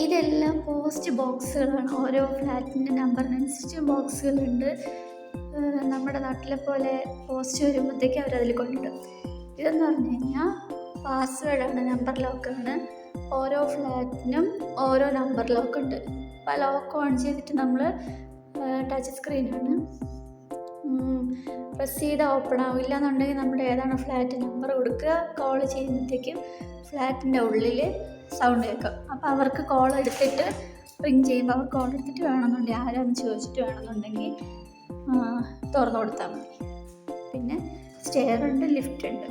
ഇതെല്ലാം പോസ്റ്റ് ബോക്സുകളാണ് ഓരോ ഫ്ലാറ്റിന്റെ നമ്പറിനനുസരിച്ച് ബോക്സുകളുണ്ട് നമ്മുടെ നാട്ടിലെ പോലെ പോസ്റ്റ് വരുമ്പോഴത്തേക്ക് അവരതിൽ കൊണ്ടിടും. ഇതെന്ന് പറഞ്ഞു കഴിഞ്ഞാൽ പാസ്വേഡാണ് നമ്പർ ലോക്കാണ് ഓരോ ഫ്ലാറ്റിനും ഓരോ നമ്പർ ലോക്ക് ഉണ്ട്. അപ്പോൾ ലോക്ക് ഓൺ ചെയ്തിട്ട് നമ്മൾ ടച്ച് സ്ക്രീനാണ് പ്രസ് ചെയ്താൽ ഓപ്പൺ ആവില്ല എന്നുണ്ടെങ്കിൽ നമ്മുടെ ഏതാണ് ഫ്ലാറ്റ് നമ്പർ കൊടുക്കുക കോൾ ചെയ്യുമ്പോഴത്തേക്കും ഫ്ലാറ്റിന്റെ ഉള്ളിൽ സൗണ്ട് കേൾക്കും. അപ്പോൾ അവർക്ക് കോൾ എടുത്തിട്ട് റിങ് ചെയ്യുമ്പോൾ അവർ കോൾ എടുത്തിട്ട് വേണമെന്നുണ്ടെങ്കിൽ ആരാന്ന് ചോദിച്ചിട്ട് വേണമെന്നുണ്ടെങ്കിൽ തുറന്നു കൊടുത്താൽ മതി. പിന്നെ സ്റ്റെയർ ഉണ്ട് ലിഫ്റ്റ് ഉണ്ട്.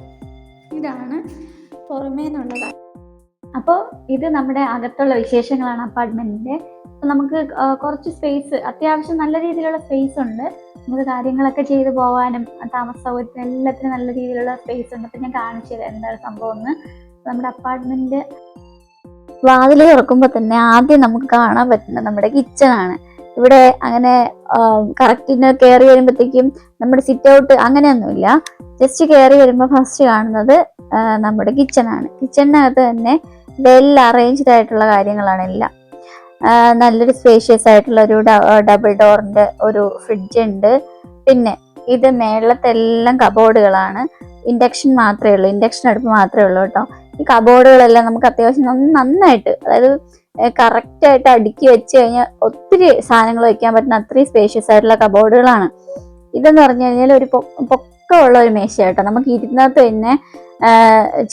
ഇതാണ് പുറമേ നിന്നുള്ളത് അപ്പോൾ ഇത് നമ്മുടെ അകത്തുള്ള വിശേഷങ്ങളാണ് അപ്പാർട്ട്മെന്റിന്റെ നമുക്ക് കുറച്ച് സ്പേസ് അത്യാവശ്യം നല്ല രീതിയിലുള്ള സ്പേസ് ഉണ്ട്. നമുക്ക് കാര്യങ്ങളൊക്കെ ചെയ്ത് പോകാനും താമസ സൗകര്യത്തിന് എല്ലാത്തിനും നല്ല രീതിയിലുള്ള സ്പേസ് ഉണ്ട്. അപ്പം ഞാൻ കാണിച്ചു തരാം എന്താണ് സംഭവം എന്ന്. നമ്മുടെ അപ്പാർട്ട്മെന്റ് വാതിൽ തുറക്കുമ്പോൾ തന്നെ ആദ്യം നമുക്ക് കാണാൻ പറ്റുന്നത് നമ്മുടെ കിച്ചൺ ആണ്. ഇവിടെ അങ്ങനെ കറക്റ്റിന് കയറി വരുമ്പോഴത്തേക്കും നമ്മുടെ സിറ്റ് ഔട്ട് അങ്ങനെയൊന്നുമില്ല. ജസ്റ്റ് കയറി വരുമ്പോൾ ഫസ്റ്റ് കാണുന്നത് നമ്മുടെ കിച്ചൺ ആണ്. കിച്ചണിനകത്ത് തന്നെ വെൽ അറേഞ്ച്ഡ് ആയിട്ടുള്ള കാര്യങ്ങളാണ് എല്ലാം. നല്ലൊരു സ്പേഷ്യസ് ആയിട്ടുള്ള ഒരു ഡബിൾ ഡോറിന്റെ ഒരു ഫ്രിഡ്ജ് ഉണ്ട്. പിന്നെ ഇത് മേളത്തെല്ലാം കബോർഡുകളാണ് ഇൻഡക്ഷൻ മാത്രമേ ഉള്ളൂ. ഇൻഡക്ഷൻ അടുപ്പ് മാത്രമേ ഉള്ളൂ കേട്ടോ. ഈ കബോർഡുകളെല്ലാം നമുക്ക് അത്യാവശ്യം നന്ന- നന്നായിട്ട് അതായത് കറക്റ്റ് ആയിട്ട് അടുക്കി വെച്ച് കഴിഞ്ഞാൽ ഒത്തിരി സാധനങ്ങൾ വെക്കാൻ പറ്റുന്ന അത്രയും സ്പേഷ്യസ് ആയിട്ടുള്ള കബോർഡുകളാണ് ഇതെന്ന് പറഞ്ഞു കഴിഞ്ഞാൽ ഒരു പൊക്കമുള്ള ഒരു മേശ കേട്ടോ നമുക്ക് ഇരുന്നകത്ത് തന്നെ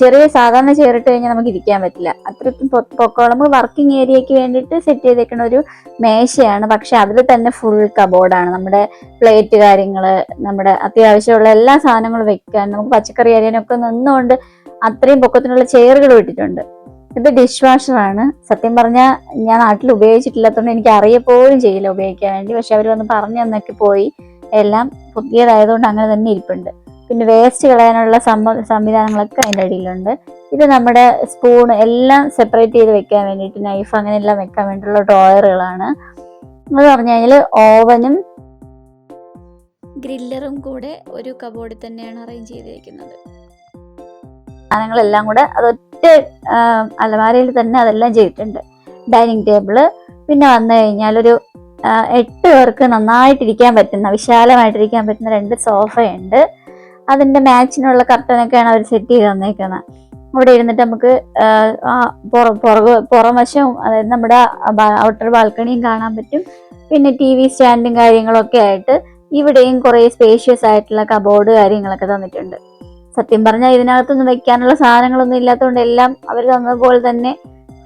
ചെറിയ സാധാരണ ചേറിട്ട് കഴിഞ്ഞാൽ നമുക്ക് ഇരിക്കാൻ പറ്റില്ല. അത്രയ്ക്കും പൊക്കോളം വർക്കിംഗ് ഏരിയയ്ക്ക് വേണ്ടിയിട്ട് സെറ്റ് ചെയ്തേക്കുന്ന ഒരു മേശയാണ്. പക്ഷെ അതിൽ തന്നെ ഫുൾ കബോർഡാണ് നമ്മുടെ പ്ലേറ്റ് കാര്യങ്ങൾ നമ്മുടെ അത്യാവശ്യമുള്ള എല്ലാ സാധനങ്ങളും വെക്കാൻ നമുക്ക് പച്ചക്കറി അരിയാനൊക്കെ നിന്നുകൊണ്ട് അത്രയും പൊക്കത്തിനുള്ള ചെയറുകൾ ഇട്ടിട്ടുണ്ട്. ഇത് ഡിഷ് വാഷറാണ് സത്യം പറഞ്ഞാൽ ഞാൻ നാട്ടിൽ ഉപയോഗിച്ചിട്ടില്ലാത്തതുകൊണ്ട് എനിക്ക് അറിയപ്പോലും ചെയ്യില്ല ഉപയോഗിക്കാൻ വേണ്ടി. പക്ഷെ അവർ വന്ന് പറഞ്ഞു തന്നൊക്കെ പോയി. എല്ലാം പുതിയതായതുകൊണ്ട് അങ്ങനെ തന്നെ ഇരിപ്പുണ്ട്. പിന്നെ വേസ്റ്റ് കളയാനുള്ള സംവിധാനങ്ങളൊക്കെ അതിന്റെ അടിയിലുണ്ട്. ഇത് നമ്മുടെ സ്പൂൺ എല്ലാം സെപ്പറേറ്റ് ചെയ്ത് വെക്കാൻ വേണ്ടിയിട്ട് നൈഫ് അങ്ങനെയെല്ലാം വെക്കാൻ വേണ്ടിയിട്ടുള്ള ഡ്രോയറുകളാണ് എന്ന് പറഞ്ഞു കഴിഞ്ഞാൽ ഓവനും ഗ്രില്ലറും കൂടെ ഒരു കബോർഡിൽ തന്നെയാണ് അറേഞ്ച് ചെയ്തിരിക്കുന്നത് സാധനങ്ങളെല്ലാം കൂടെ അതൊറ്റ അലമാരയിൽ തന്നെ അതെല്ലാം ചെയ്തിട്ടുണ്ട്. ഡൈനിങ് ടേബിൾ പിന്നെ വന്നു കഴിഞ്ഞാൽ ഒരു എട്ട് പേർക്ക് നന്നായിട്ടിരിക്കാൻ പറ്റുന്ന വിശാലമായിട്ടിരിക്കാൻ പറ്റുന്ന രണ്ട് സോഫയുണ്ട് അതിന്റെ മാച്ചിനുള്ള കർട്ടനൊക്കെയാണ് അവർ സെറ്റ് ചെയ്ത് തന്നേക്കുന്നത് അവിടെ ഇരുന്നിട്ട് നമുക്ക് പുറകു പുറം വശവും അതായത് നമ്മുടെ ഔട്ടർ ബാൽക്കണിയും കാണാൻ പറ്റും. പിന്നെ ടി വി സ്റ്റാൻഡും കാര്യങ്ങളൊക്കെ ആയിട്ട് ഇവിടെയും കുറേ സ്പേഷ്യസ് ആയിട്ടുള്ള കബോർഡ് കാര്യങ്ങളൊക്കെ തന്നിട്ടുണ്ട്. സത്യം പറഞ്ഞാൽ ഇതിനകത്തൊന്നും വെക്കാനുള്ള സാധനങ്ങളൊന്നും ഇല്ലാത്തതുകൊണ്ട് എല്ലാം അവർ തന്നതുപോലെ തന്നെ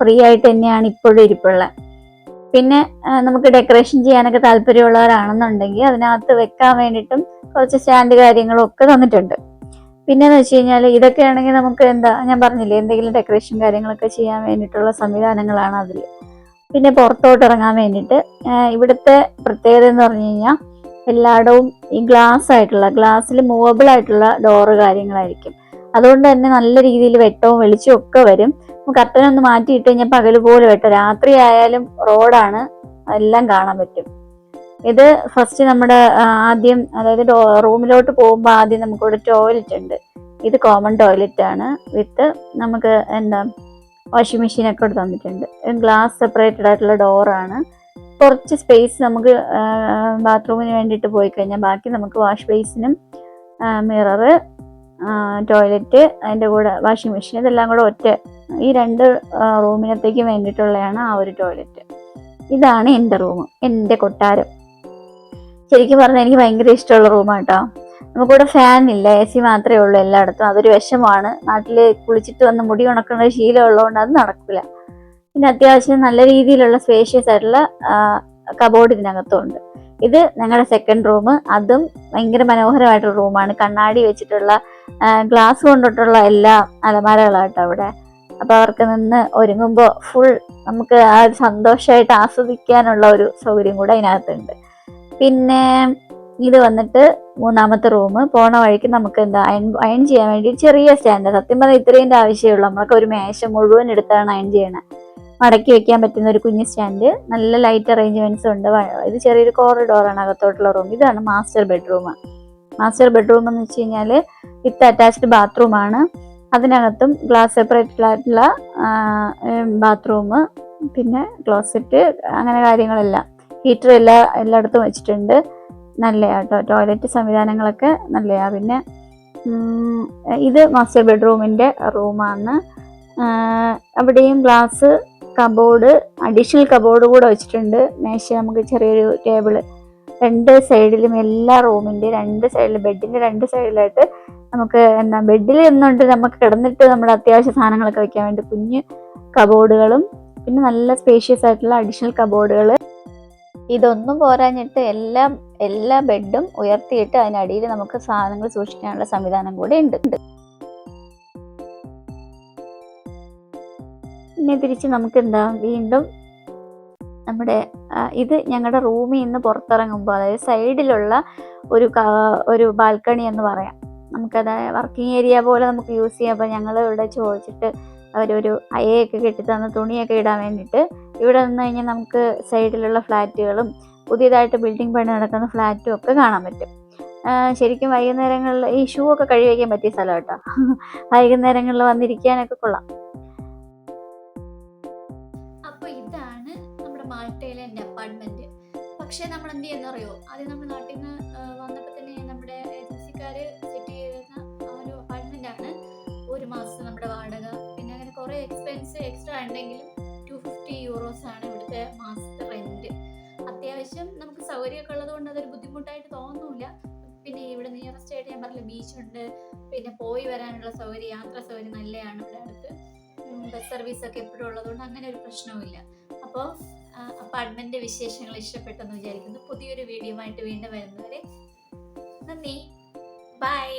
ഫ്രീ ആയിട്ട് തന്നെയാണ് ഇപ്പോഴും ഇരിപ്പുള്ളത് പിന്നെ നമുക്ക് ഡെക്കറേഷൻ ചെയ്യാനൊക്കെ താല്പര്യമുള്ളവരാണെന്നുണ്ടെങ്കിൽ അതിനകത്ത് വെക്കാൻ വേണ്ടിയിട്ടും കുറച്ച് സ്റ്റാൻഡ് കാര്യങ്ങളും ഒക്കെ തന്നിട്ടുണ്ട്. പിന്നെന്ന് വെച്ച് കഴിഞ്ഞാൽ ഇതൊക്കെ ആണെങ്കിൽ നമുക്ക് എന്താ ഞാൻ പറഞ്ഞില്ലേ എന്തെങ്കിലും ഡെക്കറേഷൻ കാര്യങ്ങളൊക്കെ ചെയ്യാൻ വേണ്ടിയിട്ടുള്ള സംവിധാനങ്ങളാണ് അതിൽ പിന്നെ പുറത്തോട്ട് ഇറങ്ങാൻ വേണ്ടിയിട്ട് ഇവിടുത്തെ പ്രത്യേകത എന്ന് പറഞ്ഞു കഴിഞ്ഞാൽ എല്ലായിടവും ഈ ഗ്ലാസ് ആയിട്ടുള്ള ഗ്ലാസ്സിൽ മൂവബിൾ ആയിട്ടുള്ള ഡോറ് കാര്യങ്ങളായിരിക്കും. അതുകൊണ്ട് തന്നെ നല്ല രീതിയിൽ വെട്ടവും വെളിച്ചവും ഒക്കെ വരും. കർട്ടൻ ഒന്ന് മാറ്റിയിട്ട് കഴിഞ്ഞാൽ പകൽ പോലെ വെട്ടം. രാത്രി ആയാലും റോഡാണ് എല്ലാം കാണാൻ പറ്റും. ഇത് ഫസ്റ്റ് നമ്മുടെ ആദ്യം അതായത് റൂമിലോട്ട് പോകുമ്പോൾ ആദ്യം നമുക്കിവിടെ ടോയ്ലറ്റ് ഉണ്ട്. ഇത് കോമൺ ടോയ്ലറ്റ് ആണ്. വിത്ത് നമുക്ക് എന്താ വാഷിംഗ് മെഷീൻ ഒക്കെ ഇവിടെ തന്നിട്ടുണ്ട്. ഗ്ലാസ് സെപ്പറേറ്റഡ് ആയിട്ടുള്ള ഡോറാണ് കുറച്ച് സ്പേസ് നമുക്ക് ബാത്റൂമിന് വേണ്ടിയിട്ട് പോയി കഴിഞ്ഞാൽ ബാക്കി നമുക്ക് വാഷ് ബേസിനും മിററ് ടോയ്ലറ്റ് അതിന്റെ കൂടെ വാഷിംഗ് മെഷീൻ ഇതെല്ലാം കൂടെ ഒറ്റ ഈ രണ്ട് റൂമിനത്തേക്ക് വേണ്ടിയിട്ടുള്ളതാണ് ആ ഒരു ടോയ്ലറ്റ് ഇതാണ് എന്റെ റൂം എന്റെ കൊട്ടാരം. ശരിക്കും പറഞ്ഞാൽ എനിക്ക് ഭയങ്കര ഇഷ്ടമുള്ള റൂമാണ് നമുക്കിവിടെ ഫാൻ ഇല്ല എ സി മാത്രമേ ഉള്ളൂ എല്ലായിടത്തും. അതൊരു വിഷമാണ് നാട്ടിൽ കുളിച്ചിട്ട് വന്ന് മുടി ഉണക്കുന്ന ശീലം ഉള്ളതുകൊണ്ട് അത് നടക്കില്ല പിന്നെ അത്യാവശ്യം നല്ല രീതിയിലുള്ള സ്പേഷ്യസ് ആയിട്ടുള്ള കബോർഡ് ഇതിനകത്തുണ്ട്. ഇത് ഞങ്ങളുടെ സെക്കൻഡ് റൂം അതും ഭയങ്കര മനോഹരമായിട്ടുള്ള റൂമാണ് കണ്ണാടി വെച്ചിട്ടുള്ള ഗ്ലാസ് കൊണ്ടിട്ടുള്ള എല്ലാ അലമാരകളാട്ടോ അവിടെ. അപ്പോൾ അവർക്ക് നിന്ന് ഒരുങ്ങുമ്പോൾ ഫുൾ നമുക്ക് ആ സന്തോഷമായിട്ട് ആസ്വദിക്കാനുള്ള ഒരു സൗകര്യം കൂടെ അതിനകത്തുണ്ട്. പിന്നെ ഇത് വന്നിട്ട് മൂന്നാമത്തെ റൂം. പോണ വഴിക്ക് നമുക്ക് എന്താ അയൺ അയൺ ചെയ്യാൻ വേണ്ടി ചെറിയ സ്റ്റാൻഡ്. സത്യം പറഞ്ഞാൽ ഇത്രയും ആവശ്യമുള്ളൂ. നമ്മളൊക്കെ ഒരു മേശ മുഴുവൻ എടുത്താണ് അയൺ ചെയ്യണത് മടക്കി വെക്കാൻ പറ്റുന്ന ഒരു കുഞ്ഞ് സ്റ്റാൻഡ്. നല്ല ലൈറ്റ് അറേഞ്ച്മെന്റ്സ് ഉണ്ട്. ഇത് ചെറിയൊരു കോറിഡോറാണ് അകത്തോട്ടുള്ള റൂം ഇതാണ് മാസ്റ്റർ ബെഡ്റൂം മാസ്റ്റർ ബെഡ്റൂം എന്ന് വെച്ച് കഴിഞ്ഞാൽ വിത്ത് അറ്റാച്ച്ഡ് ബാത്റൂം ആണ്. അതിനകത്തും ഗ്ലാസ് സെപ്പറേറ്റഡ് ആയിട്ടുള്ള ബാത്റൂം പിന്നെ ക്ലോസറ്റ് അങ്ങനെ കാര്യങ്ങളെല്ലാം. ഹീറ്റർ എല്ലാ എല്ലായിടത്തും വെച്ചിട്ടുണ്ട്. നല്ലതാ കേട്ടോ ടോയ്ലറ്റ് സംവിധാനങ്ങളൊക്കെ നല്ലതാ പിന്നെ ഇത് മാസ്റ്റർ ബെഡ്റൂമിന്റെ റൂമാണ് അവിടെയും ഗ്ലാസ് കബോർഡ് അഡീഷണൽ കബോർഡ് കൂടെ വെച്ചിട്ടുണ്ട്. മേശ നമുക്ക് ചെറിയൊരു ടേബിൾ രണ്ട് സൈഡിലും എല്ലാ റൂമിന്റെ രണ്ട് സൈഡിൽ ബെഡിന്റെ രണ്ട് സൈഡിലായിട്ട് നമുക്ക് എന്താ ബെഡിൽ നിന്നുകൊണ്ട് നമുക്ക് കിടന്നിട്ട് നമ്മുടെ അത്യാവശ്യ സാധനങ്ങളൊക്കെ വെക്കാൻ വേണ്ടി കുഞ്ഞ് കബോർഡുകളും പിന്നെ നല്ല സ്പേഷ്യസ് ആയിട്ടുള്ള അഡീഷണൽ കബോർഡുകൾ ഇതൊന്നും പോരാഞ്ഞിട്ട് എല്ലാ എല്ലാ ബെഡും ഉയർത്തിയിട്ട് അതിനടിയിൽ നമുക്ക് സാധനങ്ങൾ സൂക്ഷിക്കാനുള്ള സംവിധാനം കൂടെ ഉണ്ട്. പിന്നെ തിരിച്ച് നമുക്ക് എന്താ വീണ്ടും നമ്മുടെ ഇത് ഞങ്ങളുടെ റൂമിൽ നിന്ന് പുറത്തിറങ്ങുമ്പോൾ അതായത് സൈഡിലുള്ള ഒരു ഒരു ബാൽക്കണി എന്ന് പറയാം. നമുക്കത് വർക്കിംഗ് ഏരിയ പോലെ നമുക്ക് യൂസ് ചെയ്യാം. അപ്പോൾ ഞങ്ങൾ ഇവിടെ ചോദിച്ചിട്ട് അവരൊരു അയയൊക്കെ കെട്ടിത്തന്ന തന്ന് തുണിയൊക്കെ ഇടാൻ വേണ്ടിയിട്ട് ഇവിടെ നിന്ന് കഴിഞ്ഞാൽ നമുക്ക് സൈഡിലുള്ള ഫ്ലാറ്റുകളും പുതിയതായിട്ട് ബിൽഡിംഗ് പണി നടക്കുന്ന ഫ്ലാറ്റും ഒക്കെ കാണാൻ പറ്റും. ശരിക്കും വൈകുന്നേരങ്ങളിൽ ഈ ഷൂ ഒക്കെ കഴുകി വയ്ക്കാൻ പറ്റിയ സ്ഥലം കേട്ടോ. വൈകുന്നേരങ്ങളിൽ വന്നിരിക്കാനൊക്കെ കൊള്ളാം. അപ്പൊ ഇതാണ് നമ്മുടെ മാൾട്ടയിലെ അപ്പാർട്ട്മെന്റ് പക്ഷെ നമ്മൾ എന്ത് ചെയ്യുന്നറിയോ? ആദ്യം നമ്മൾ നാട്ടിൽ നിന്ന് വന്നപ്പോൾ ഉണ്ടെങ്കിലും ടു ഫിഫ്റ്റി യൂറോസ് ആണ് ഇവിടുത്തെ മാസത്തെ റെന്റ് അത്യാവശ്യം നമുക്ക് സൗകര്യമൊക്കെ ഉള്ളത് കൊണ്ട് അതൊരു ബുദ്ധിമുട്ടായിട്ട് തോന്നുന്നില്ല പിന്നെ ഇവിടെ നിയറസ്റ്റ് ആയിട്ട് ഞാൻ പറഞ്ഞില്ല ബീച്ചുണ്ട് പിന്നെ പോയി വരാനുള്ള സൗകര്യം യാത്ര സൗകര്യം നല്ലതാണ് ഇവിടെ അടുത്ത്. ബസ് സർവീസ് ഒക്കെ എപ്പോഴും ഉള്ളതുകൊണ്ട് അങ്ങനെ ഒരു പ്രശ്നവുമില്ല. അപ്പോൾ അപ്പാർട്ട്മെന്റ് വിശേഷങ്ങൾ ഇഷ്ടപ്പെട്ടെന്ന് വിചാരിക്കുന്നു. പുതിയൊരു വീഡിയോ ആയിട്ട് വീണ്ടും വരുന്നവരെ നന്ദി. ബൈ